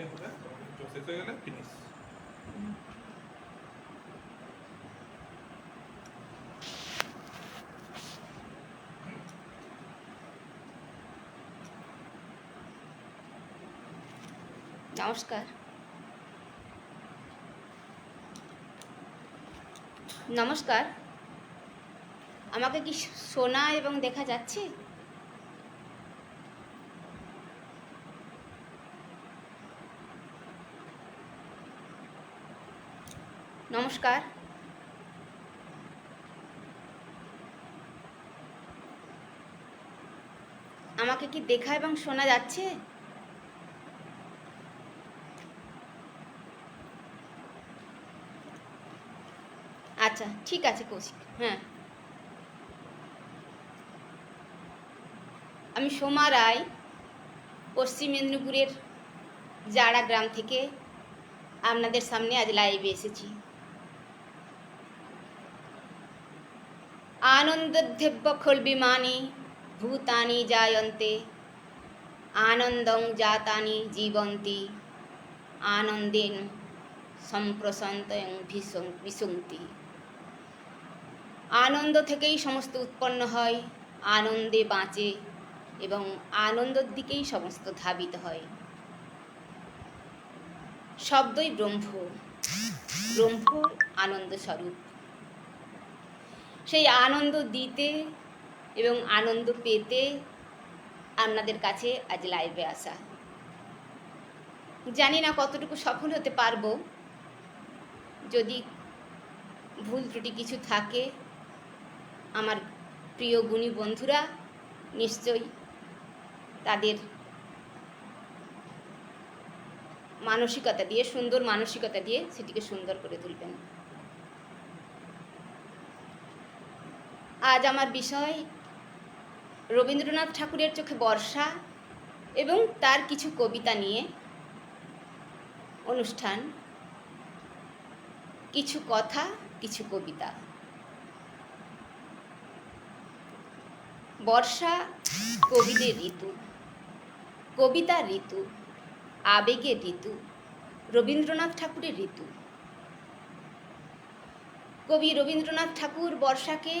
হবে শেষ হয়ে গেলে ফিনিশ। নমস্কার। নমস্কার। আমাকে কি শোনা এবং দেখা যাচ্ছে? নমস্কার। আমাকে কি দেখা এবং শোনা যাচ্ছে? আচ্ছা ঠিক আছে কৌশিক হ্যাঁ। আমি সোমা রায়, পশ্চিম মেদিনীপুরের জাড়া গ্রাম থেকে আপনাদের সামনে আজ লাইভে এসেছি। আনন্দধ্যেব্য খোল বিমানে ভূতানি জায়ন্তে আনন্দং জাতানি জীবন্তি আনন্দেন সম্প্রশান্তং ভীষণ বিশন্তি আনন্দ থেকেই সমস্ত উৎপন্ন হয়, আনন্দে বাঁচে এবং আনন্দের দিকেই সমস্ত ধাবিত হয়। শব্দই ব্রহ্ম। ব্রহ্ম আনন্দ স্বরূপ সেই আনন্দ দিতে এবং আনন্দ পেতে আপনাদের কাছে আজ লাইভে আসা। জানি না কতটুকু সফল হতে পারব। যদি ভুল ত্রুটি কিছু থাকে, আমার প্রিয় গুণী বন্ধুরা নিশ্চয়ই তাদের মানসিকতা দিয়ে, সুন্দর মানসিকতা দিয়ে সেটিকে সুন্দর করে তুলবেন। আজ আমার বিষয় রবীন্দ্রনাথ ঠাকুরের চোখে বর্ষা এবং তার কিছু কবিতা নিয়ে অনুষ্ঠান। কিছু কথা, কিছু কবিতা। বর্ষা কবিদের ঋতু, কবিতার ঋতু, আবেগের ঋতু, রবীন্দ্রনাথ ঠাকুরের ঋতু। কবি রবীন্দ্রনাথ ঠাকুর বর্ষাকে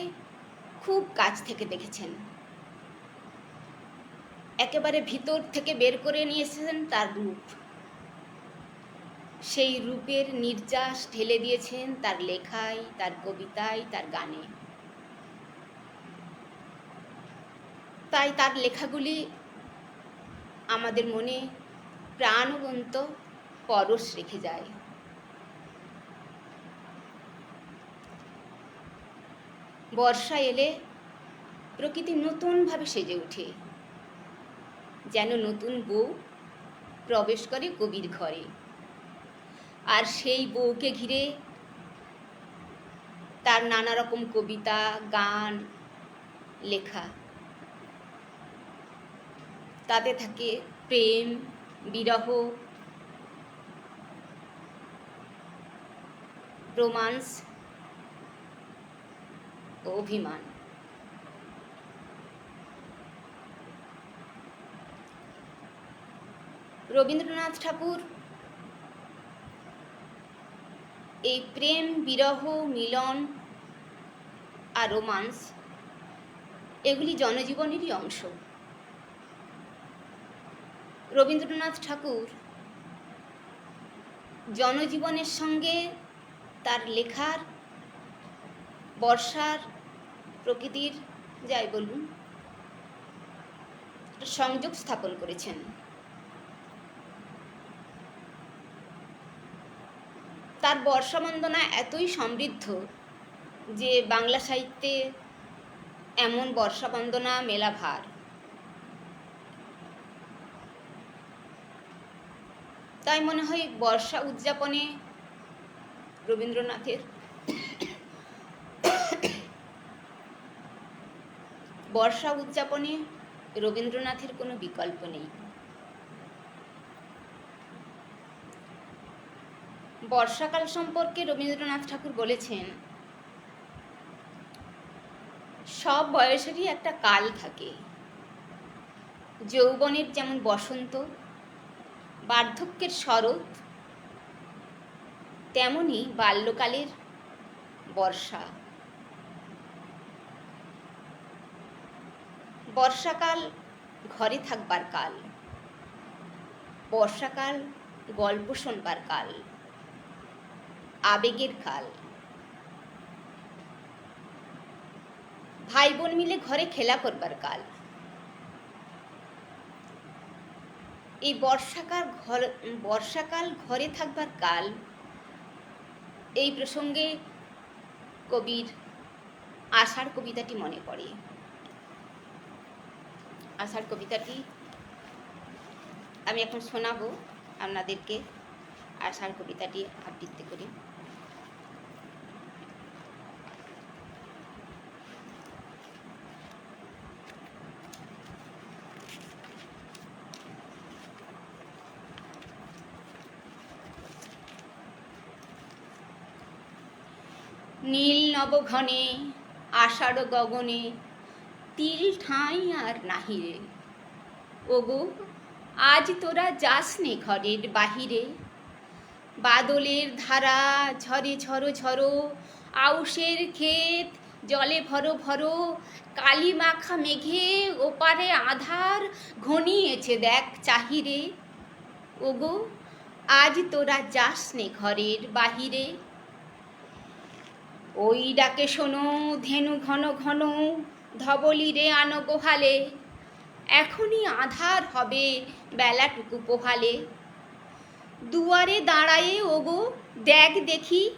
খুব কাছ থেকে দেখেছেন। একেবারে ভিতর থেকে বের করে নিয়ে এসেছেন তার রূপ। সেই রূপের নির্যাস ঢেলে দিয়েছেন তার লেখায়, তার কবিতায়, তার গানে। তাই তার লেখাগুলি আমাদের মনে প্রাণবন্ত পরশ রেখে যায়। বর্ষা এলে প্রকৃতি নতুনভাবে সেজে ওঠে। যেন নতুন বউ প্রবেশ করে কবির ঘরে। আর সেই বউকে ঘিরে তার নানা রকম কবিতা, গান, লেখা। তাতে থাকে প্রেম, বিরহ, রোমান্স অভিমান। রবীন্দ্রনাথ ঠাকুর, এই প্রেম, বিরহ, মিলন আর রোমান্স, এগুলি জনজীবনেরই অংশ। রবীন্দ্রনাথ ঠাকুর জনজীবনের সঙ্গে তার লেখার বর্ষার প্রকৃতির, যাই বলুন সংযোগ স্থাপন করেছেন। তার বর্ষা বন্দনা এতই সমৃদ্ধ যে বাংলা সাহিত্যে এমন বর্ষা বন্দনা মেলা ভার। তাই মনে হয় বর্ষা উদযাপনে রবীন্দ্রনাথের বর্ষা উদযাপনে রবীন্দ্রনাথের কোনো বিকল্প নেই। বর্ষাকাল সম্পর্কে রবীন্দ্রনাথ ঠাকুর বলেছেন, সব বয়সেরই একটা কাল থাকে। যৌবনের যেমন বসন্ত, বার্ধক্যের শরৎ, তেমনি বাল্যকালের বর্ষা। বর্ষাকাল ঘরে থাকবার কাল। বর্ষাকাল গল্প শোনবার কাল। আবেগের কাল। ভাই বোন মিলে ঘরে খেলা করবার কাল। এই বর্ষাকাল ঘর বর্ষাকাল ঘরে থাকবার কাল, এই প্রসঙ্গে কবির আষাঢ় কবিতাটি মনে পড়ে। আষাঢ় কবিতাটি আমি এখন শোনাবো আপনাদেরকে আষাঢ় কবিতাটি আবৃত্তি করি। নীল নবঘনে আষাঢ় গগনে তিল ঠাঁই আর নাহিরে ওগো, আজ তোরা যাস নে ঘরের বাহিরে। বাদলের ধারা ঝরে ঝরো ঝরো, আউশের ক্ষেত জলে ভরো ভরো কালি মাখা মেঘে ওপারে আধার ঘনিয়েছে দেখ চাহিরে। ওগো, আজ তোরা যাস নে ঘরের বাহিরে। ওই ডাকে শোনো, ধেনু ঘন ঘন ধবলি রে আনো গোহালে। এখনই আধার হবে বেলাটুকু পোহালে। দুয়ারে দাঁড়ায়ে ওগো, দেখ দেখি,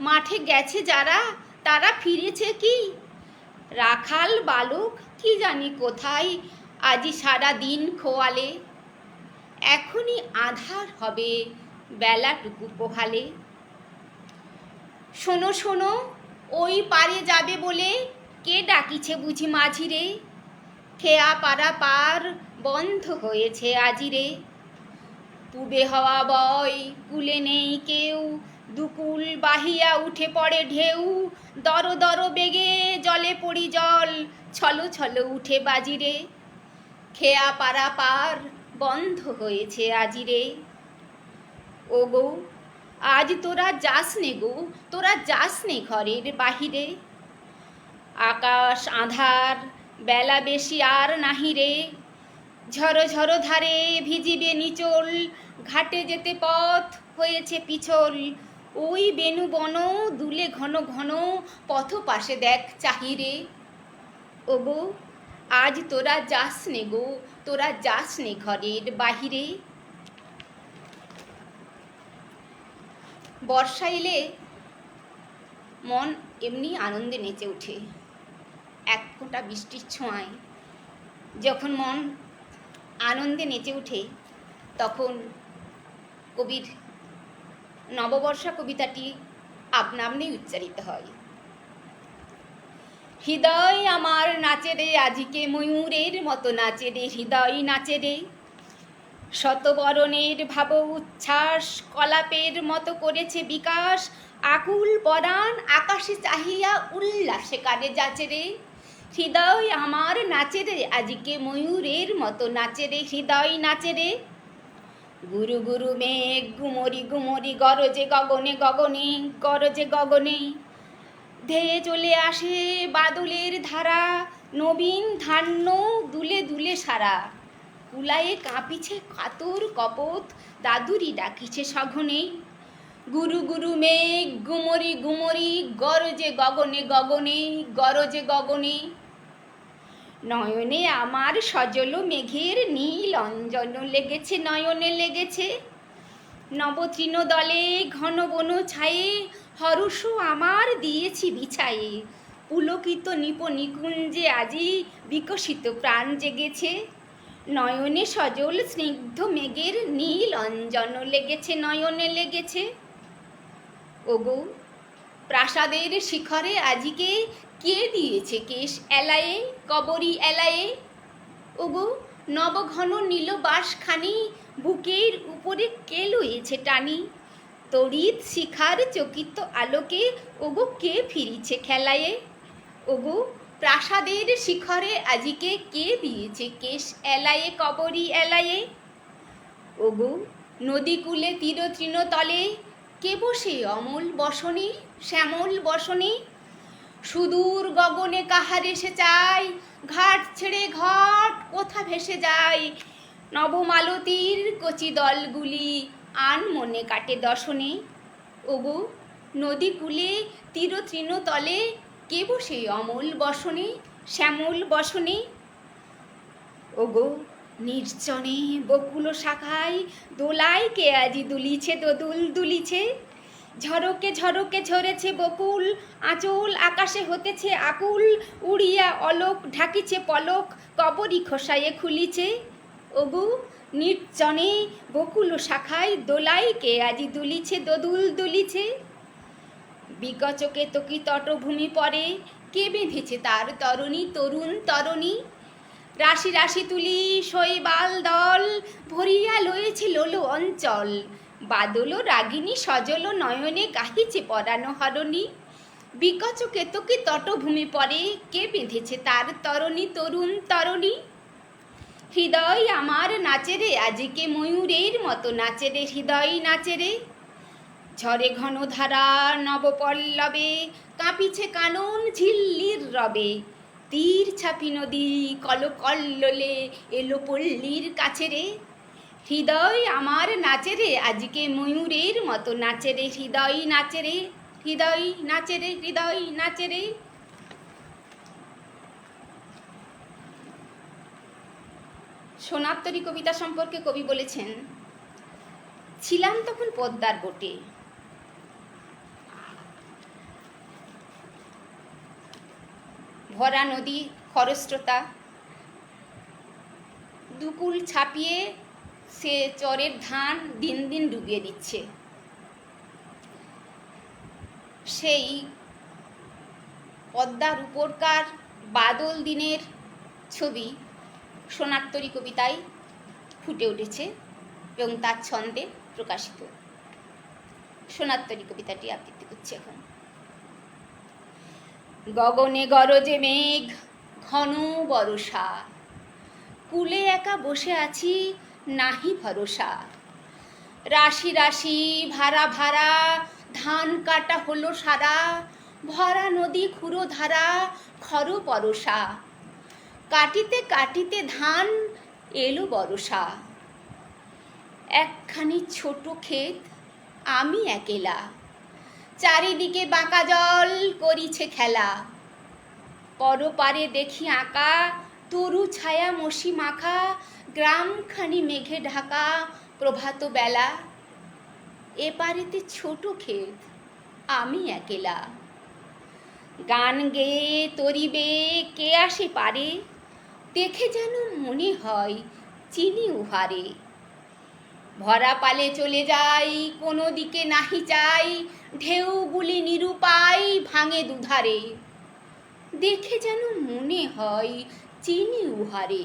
মাঠে গেছে যারা, তারা ফিরেছে কি? রাখাল বালক কি জানি কোথায়, আজি সারা দিন খোয়ালে। এখনই আধার হবে বেলাটুকু পোহালে। শোনো শোনো, ওই পারে যাবে বলে কে ডাকিছে বুঝি মাঝিরে? খেয়া পাড়া পার বন্ধ হয়েছে আজিরে। পুবে হওয়া বয়, কুলে নেই কেউ। দুকুল বাহিয়া উঠে পড়ে ঢেউ। দর দর বেগে জলে পড়ি জল, ছলো ছলো উঠে বাজিরে। খেয়া পাড়া পার বন্ধ হয়েছে আজিরে। ও গো আজ তোরা যাস নে গো, তোরা যাস নে ঘরের বাহিরে। আকাশ আধার, বেলা বেশি আর নাহি রে। ঝরো ঝরো ধারে ভিজিবে নিচল, ঘাটে যেতে পথ হয়েছে পিছল। ওই বেনু বন দুলে ঘন ঘন পথ পাশে দেখ চাহিরে। ও গো আজ তোরা যাস নে গো, তোরা যাস নে ঘরের বাহিরে। বর্ষা এলে মন এমনি আনন্দে নেচে ওঠে। এক ফোঁটা বৃষ্টির ছোঁয়ায়। যখন মন আনন্দে নেচে ওঠে, তখন কবির নববর্ষা কবিতাটি আপনা আপনি উচ্চারিত হয়। হৃদয় আমার নাচে রে, আজিকে ময়ূরের মতো নাচে রে, হৃদয় নাচে রে। শতবরণের ভাব উচ্ছ্বাস, কলাপের মতো করেছে বিকাশ। আকুল পরাণ আকাশে চাহিয়া উল্লাসে কানে যাচে রে। হৃদয় আমার নাচে রে, আজকে ময়ূরের মতো নাচে রে, হৃদয় নাচে রে। গুরু গুরু মেঘ গুমরি গুমরি গরজে গগনে গগনে, গরজে গগনে। ধেয়ে চলে আসে বাদলের ধারা, নবীন ধান্য দুলে দুলে সারা। কুলায়ে কাঁপিছে কাতর কপত, দাদুরি ডাকিছে সঘনে। গুরু গুরু মেঘ গুমরি গুমরি গরজে গগনে গগনে, গরজে গগনে। নয়নে আমার সজল মেঘের নীল অঞ্জন লেগেছে, নয়নে লেগেছে। নবতৃণ দলে ঘন বন ছায়ে, হরষ আমার দিয়েছি বিছায়ে। পুলকিত নিপ নিকুঞ্জে আজি বিকশিত প্রাণ জেগেছে। নয়নে সজল স্নিগ্ধ মেঘের নীল অঞ্জন লেগেছে, নয়নে লেগেছে। ওগো, প্রাসাদের শিখরে আজিকে কে দিয়েছে কেশ? এলায়ে? কবরি এলায়ে? ওগো, নবঘন নীল বাসখানি বুকের উপরে কে লয়েছে টানি? তড়িৎ শিখার চকিত আলোকে ওগো কে ফিরিছে খেলায়ে? ওগো, প্রাসাদের শিখরে আজিকে কে দিয়েছে কেশ? এলায়ে, কবরি এলায়ে? ওগো, নদীকূলে তীর তৃণতলে কে বসে অমল বসনে, শ্যামল বসনে? সুদূর গগনে কাহার এসে চাই? ঘাট ছেড়ে ঘট কোথা ভেসে যায় নবমালতীর কচি দলগুলি আন মনে কাটে দশনে ওগো নদী কূলে তীর তৃণতলে কে বসে অমল বসনে, শ্যামল বসনে? ওগো, নির্জনে বকুল শাখায় দোলায় কে আজি দুলিছে, দোদুল দুলিছে। ঝরকে ঝরকে ঝরেছে বকুল, আঁচল আকাশে হতেছে আকুল, উড়িয়া অলোক ঢাকিছে পলক, কবরি খোসায়ে খুলিছে। ওগু, নির্জনে বকুল শাখায় দোলাই কে আজি দুলিছে, দোদুল দুলিছে? বিকচকে তকি তটভূমি পরে, কে বেঁধেছে তার তরণী, তরুণ তরণী? রাশি রাশি তুলি শৈবাল দল, ভরিয়া লয়েছে লোলো অঞ্চল। বাদল রাগিনী সজল নয়নে কাহিছে পরানো হরণী। বিকচ কেতকি তটভূমি পরে কে বেঁধেছে তার তরণী তরুণ তরণী? হৃদয় আমার নাচে রে, আজিকে ময়ূরের মতো নাচেরে হৃদয় নাচে রে। ঝরে ঘন ধারা নবপল্লবে, কাঁপিছে কানন ঝিল্লির রবে। তীর ছাপি নদী কলকল্লোলে এলো পল্লীর কাছে রে। হৃদয় আমার নাচে রে, আজকে ময়ূরের মতো নাচে রে, হৃদয় নাচে রে, হৃদয় নাচে রে, হৃদয় নাচে রে। সোনাত্তরী কবিতা সম্পর্কে কবি বলেছেন, ছিলাম তখন পদ্মার বোটে। ভরা নদী খরস্রোতা, দুকুল ছাপিয়ে সে চরের ধান দিন দিন ডুবিয়ে দিচ্ছে। সেই পদ্মার উপরকার বাদল দিনের ছবি সোনাত্তরী কবিতায় ফুটে উঠেছে এবং তার ছন্দে প্রকাশিত। সোনাত্তরী কবিতাটি আবৃত্তি করছে এখন। গগনে গরজে মেঘ, ঘন বরষা। কুলে একা বসে আছি নাহি ভরসা। রাশি রাশি ভাড়া ভাড়া ধান কাটা হলো সারা, ভরা নদী খুঁড়ো ধারা, খর পরশা কাটিতে কাটিতে ধান এলো বরষা একখানি ছোট ক্ষেত, আমি একেলা। চারিদিকে বাঁকা জল করিছে খেলা। পরপারে দেখি আঁকা, তরু ছায়া মশি মাখা গ্রামখানি মেঘে ঢাকা প্রভাত বেলা। এপারেতে ছোট ক্ষেত, আমি একেলা। গান গেয়ে তরিবে, কে আসে পারে? দেখে যেন মনে হয় চিনি উহারে। ভরা পালে চলে যাই, কোনো দিকে নাহি চাই। ঢেউগুলি নিরুপায় ভাঙে দুধারে। দেখে যেন মনে হয় চিনি উহারে।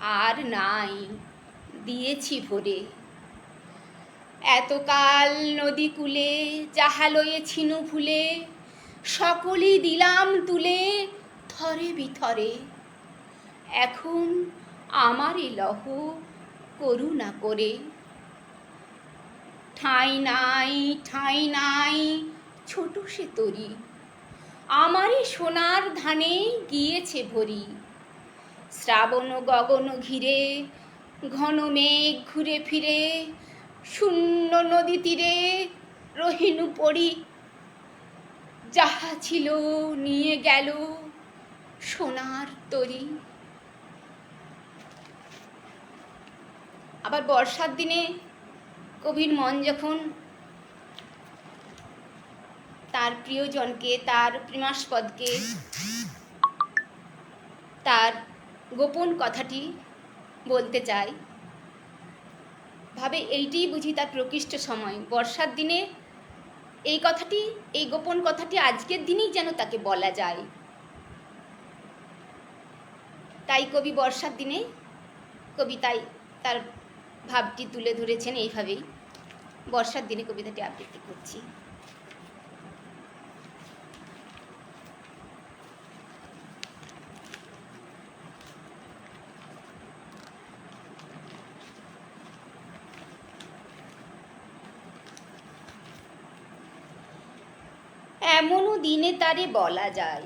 আর নাই, দিয়েছি ভরে। এতকাল নদী কূলে, যাহা লয়ে ছিনু ভুলে, সকলই দিলাম তুলে থরে বিথরে। এখন আমারই লহ করুণা করে। ঠাঁই নাই ঠাঁই নাই, ছোট সে তরি। আমারই সোনার ধানে গিয়েছে ভরি। শ্রাবণ গগন ঘিরে, ঘন মেঘ ঘুরে ফিরে, শূন্য নদী তীরে রহিনু পড়ি। যাহা ছিল নিয়ে গেল সোনার তরি। আবার বর্ষার দিনে কবির মন যখন তার প্রিয়জনকে, তার প্রেমাস্পদকে, তার গোপন কথাটি বলতে চাই। ভাবে এইটাই বুঝি তার প্রকৃষ্ট সময়। বর্ষার দিনে এই কথাটি, এই গোপন কথাটি আজকের দিনেই যেন তাকে বলা যায়। তাই কবি বর্ষার দিনে কবিতায় তার ভাবটি তুলে ধরেছেন এইভাবেই। বর্ষার দিনে কবিতাটি আবৃত্তি করছি। এমনও দিনে তারে বলা যায়।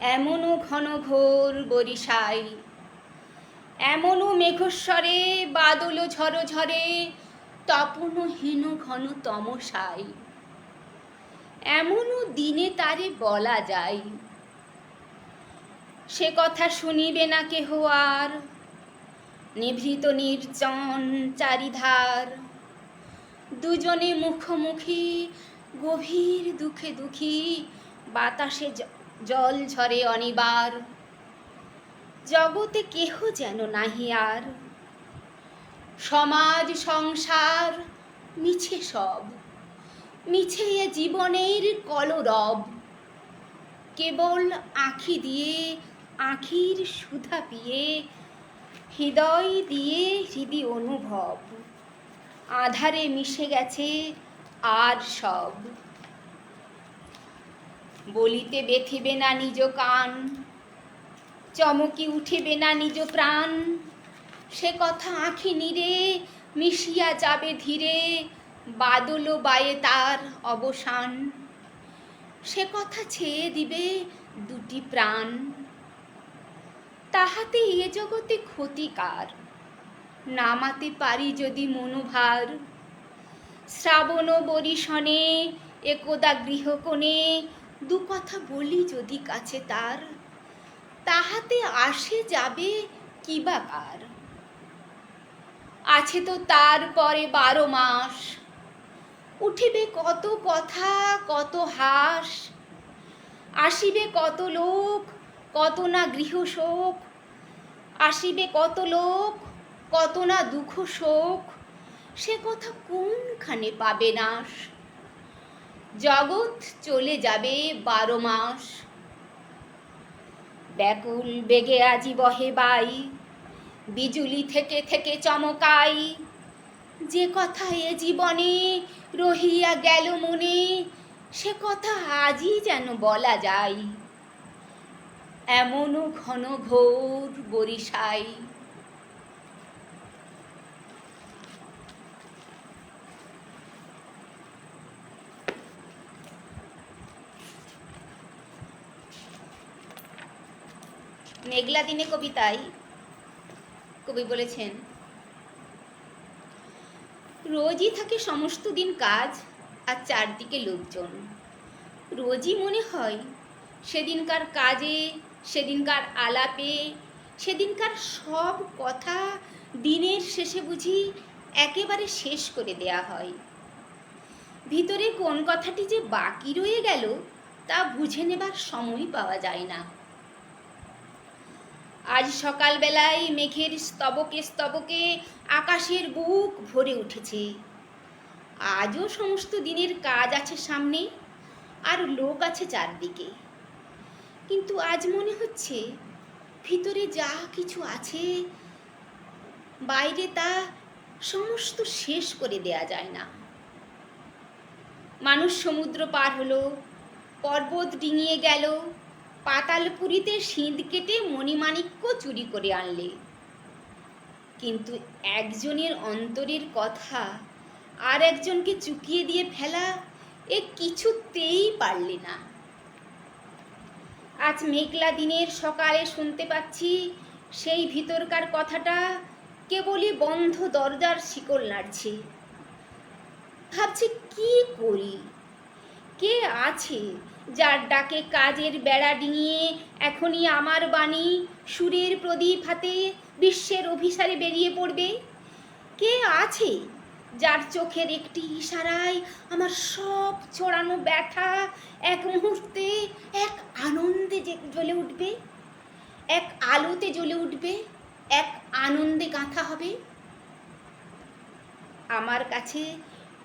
এমনও ঘন ঘোর বরিশাই এমনও মেঘস্বরে, বাদল ঝড় ঝরে তপন হীন ঘন তমসাই এমনও দিনে তারে বলা যায়। সে কথা শুনিবে না কেহ আর। নিভৃত নির্জন চারিধার। দুজনে মুখোমুখি গভীর দুঃখে দুঃখী, বাতাসে জল ঝরে অনিবার। জগতে কেহ যেন নাহি আর। সমাজ, সংসার, মিছে সব। মিছে জীবনের কলরব। কেবল আঁখি দিয়ে, আঁখির সুধা পিয়ে, হৃদয় দিয়ে হৃদি অনুভব। আধারে মিশে গেছে আর সব। বলিতে বেথিবে না নিজ কান, চমকি উঠিবে না নিজ প্রাণ। সে কথা আঁখি নিরে মিশিয়া যাবে ধীরে, বাদল বায়ে তার অবসান। সে কথা ছেয়ে দিবে দুটি প্রাণ। তাহাতে এ জগতে ক্ষতিকার নামাতে পারি যদি মনোভার। শ্রাবণ বরিশনে একদা গৃহকোণে দু কথা বলি যদি কাছে তার, তাহাতে আসে যাবে কিবা কার? আছে তো তার পরে বারো মাস, উঠিবে কত কথা, কত হাস, আসিবে কত লোক, কত না গৃহ শোক, আসিবে কত লোক, কত না দুঃখ শোক সে কথা কোনখানে পাবে নাশ? জগৎ চলে যাবে বারো মাস। ব্যাকুল বেগে আজি বহে বাই, বিজুলি থেকে থেকে চমকাই। যে কথা এ জীবনে রহিয়া গেল মনে, সে কথা আজই যেন বলা যায়। এমনও ঘন ঘোর বরিশাই। মেঘলা দিনে কবিতায় কবি বলেছেন, রোজই থাকে সমস্ত দিন কাজ আর চারদিকে লোকজন। রোজই মনে হয় সেদিনকার কাজে, সেদিনকার আলাপে, সেদিনকার সব কথা দিনের শেষে বুঝি একেবারে শেষ করে দেয়া হয়। ভিতরে কোন কথাটি যে বাকি রয়ে গেল তা বুঝে নেবার সময় পাওয়া যায় না। আজ সকালবেলায় মেঘের স্তবকে স্তবকে আকাশের বুক ভরে উঠেছে। আজও সমস্ত দিনের কাজ আছে সামনে, আর লোক আছে চারদিকে। কিন্তু আজ মনে হচ্ছে ভিতরে যা কিছু আছে, বাইরে তা সমস্ত শেষ করে দেয়া যায় না। মানুষ সমুদ্র পার হলো, পর্বত ডিঙিয়ে গেল পাতালপুরীতে সিঁদ কেটে মণিমাণিক্য চুরি করে আনলে। কিন্তু একজনের অন্তরের কথা আর একজনকে চুকিয়ে দিয়ে ফেলা এ কিছুতেই পারলে না। আজ মেঘলা দিনের সকালে শুনতে পাচ্ছি সেই ভিতরকার কথাটা কেবলই বন্ধ দরজার শিকল নাড়ছে। ভাবছি কি করি? কে আছে যার ডাকে কাজের বেড়া ডিঙিয়ে এখনই আমার বাণী সুরের প্রদীপ হাতে বিশ্বের অভিসারে বেরিয়ে পড়বে? কে আছে যার চোখের একটি ইশারায় আমার সব ছড়ানো ব্যথা এক মুহূর্তে এক আনন্দে জ্বলে উঠবে? এক আলোতে জ্বলে উঠবে? এক আনন্দে গাঁথা হবে? আমার কাছে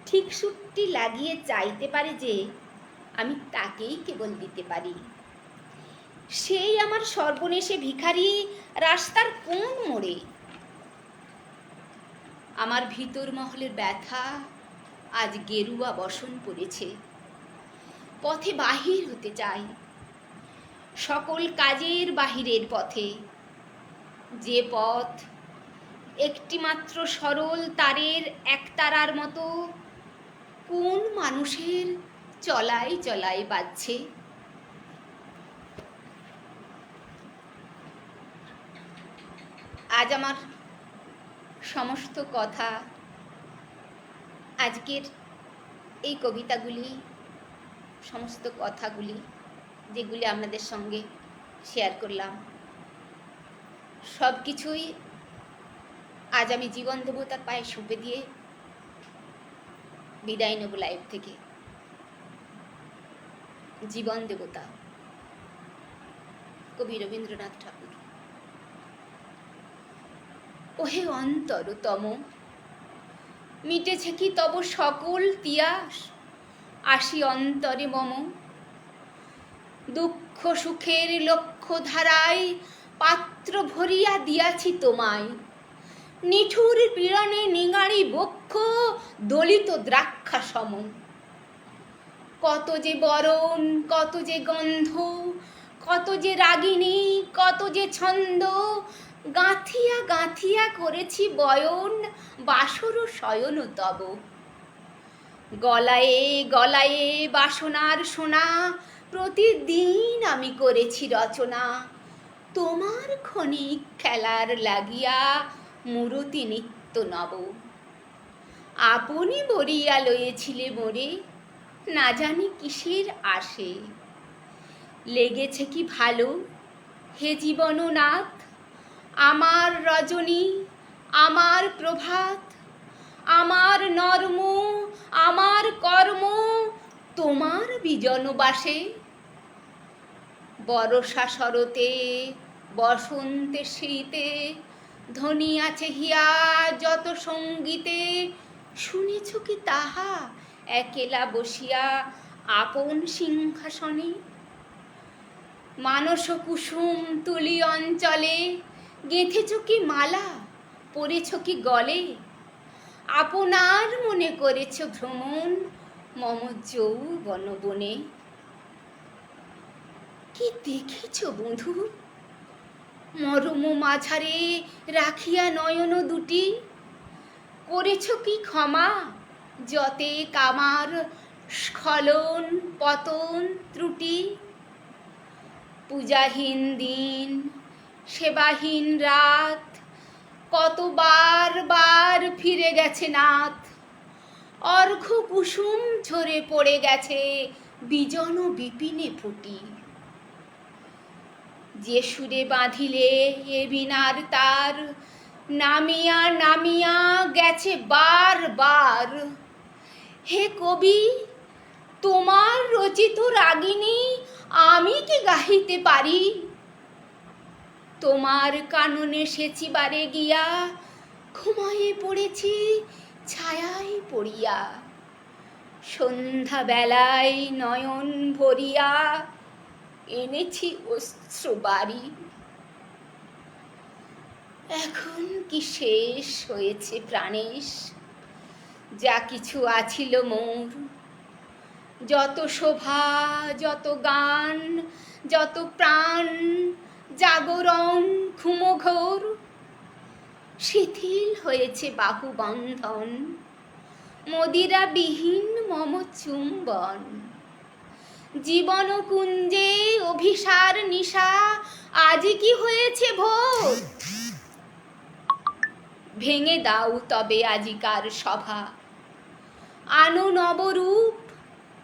ঠিক সুটটি লাগিয়ে চাইতে পারে যে আমি তাকেই কেবল দিতে পারি। সেই আমার সর্বনেশে ভিখারি রাস্তার কোন মোড়ে? আমার ভিতর মহলের ব্যথা আজ গেরুয়া বসন পড়েছে। পথে বাহির হতে চাই। সকল কাজের বাহিরের পথে। যে পথ একটিমাত্র সরল তারের একতারার মতো কোন মানুষের চলাই চলাই বাজছে। আজ আমার সমস্ত কথা আজকের এই কবিতাগুলি, সমস্ত কথাগুলি যেগুলি আপনাদের সঙ্গে শেয়ার করলাম সব কিছুই আজ আমি জীবন দেবতার পায়ে সুপে দিয়ে বিদায় নেব লাইফ থেকে। জীবন দেবতা কবি রবীন্দ্রনাথ ঠাকুর। ওহে অন্তরতম, মিটেছে কি তব সকল তিয়াস? আসি অন্তরে মম। দুঃখ সুখের লক্ষ্য ধারায় পাত্র ভরিয়া দিয়াছি তোমায়। নিঠুর পীড়নে নিঙাড়ি বক্ষ, দলিত দ্রাক্ষা সম কত যে বরণ, কত যে গন্ধ, কত যে রাগিনী, কত যে ছন্দ, গাঁথিয়া গাঁথিয়া করেছি বয়ন, বাসর শয়ন তব। গলায়ে গলায়ে বাসনার সোনা, প্রতিদিন আমি করেছি রচনা। তোমার ক্ষণিক খেলার লাগিয়া মূরতি নিত্য নব। আপনি বরিয়া লয়েছিলে মোরে না জানি কিসের আসে লেগেছে কি ভালো? হে জীবননাথ, আমার রজনী, আমার প্রভাত, আমার নর্ম, আমার কর্ম, তোমার বিজনবাসে বরষা শরতে, বসন্তে শীতে ধ্বনি আছে হিয়া যত সঙ্গীতে, শুনেছ কি তাহা? একেলা বসিয়া আপন সিংহাসনে মানস কুসুম তুলি অঞ্চলে, গেঁথেছ কি মালা, পরেছ কি গলে? আপনার মনে করেছ ভ্রমণ মম যৌবন বনে। কি দেখেছ বন্ধু? মরম মাঝারে রাখিয়া নয়ন দুটি, করেছ কি ক্ষমা? যতে কামার স্খলন, পতন, ত্রুটি। পূজাহীন দিন, সেবাহীন রাত, কতবার বার ফিরে গেছে নাথ। অর্ঘ কুসুম ঝরে পড়ে গেছে বিজন বিপিনে ফুটি। যে সুরে বাঁধিলে এ বিনার তার, নামিয়া নামিয়া গেছে বার বার। হে কবি, তোমার রচিত রাগিনী আমি কি গাহিতে পারি? তোমার কাননে সেচিবারে গিয়া ঘুমায়ে পড়েছি, ছায়ায় পড়িয়া। সন্ধ্যা বেলায় নয়ন ভরিয়া এনেছি অস্ত্র বাড়ি এখন কি শেষ হয়েছে প্রাণেশ? যা কিছু আছিল মোর। যত শোভা, যত গান, যত প্রাণ, জাগরণ, ঘুমঘোর, শিথিল হয়েছে বাহুবন্ধন। মদিরা বিহীন মম চুম্বন জীবন কুঞ্জে অভিসার নিশা আজই কি হয়েছে ভোর? ভেঙে দাও তবে আজিকার সভা আনো নবরূপ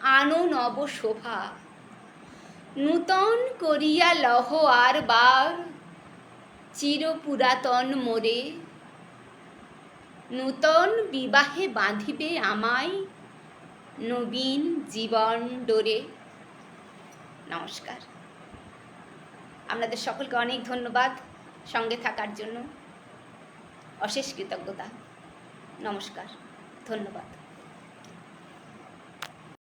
আনো নব শোভা নূতন করিয়া লহ আর বার চির পুরাতন মোরে। নূতন বিবাহে বাঁধিবে আমায় নবীন জীবন ডোরে। নমস্কার। আপনাদের সকলকে অনেক ধন্যবাদ সঙ্গে থাকার জন্য। অশেষ কৃতজ্ঞতা। নমস্কার। ধন্যবাদ।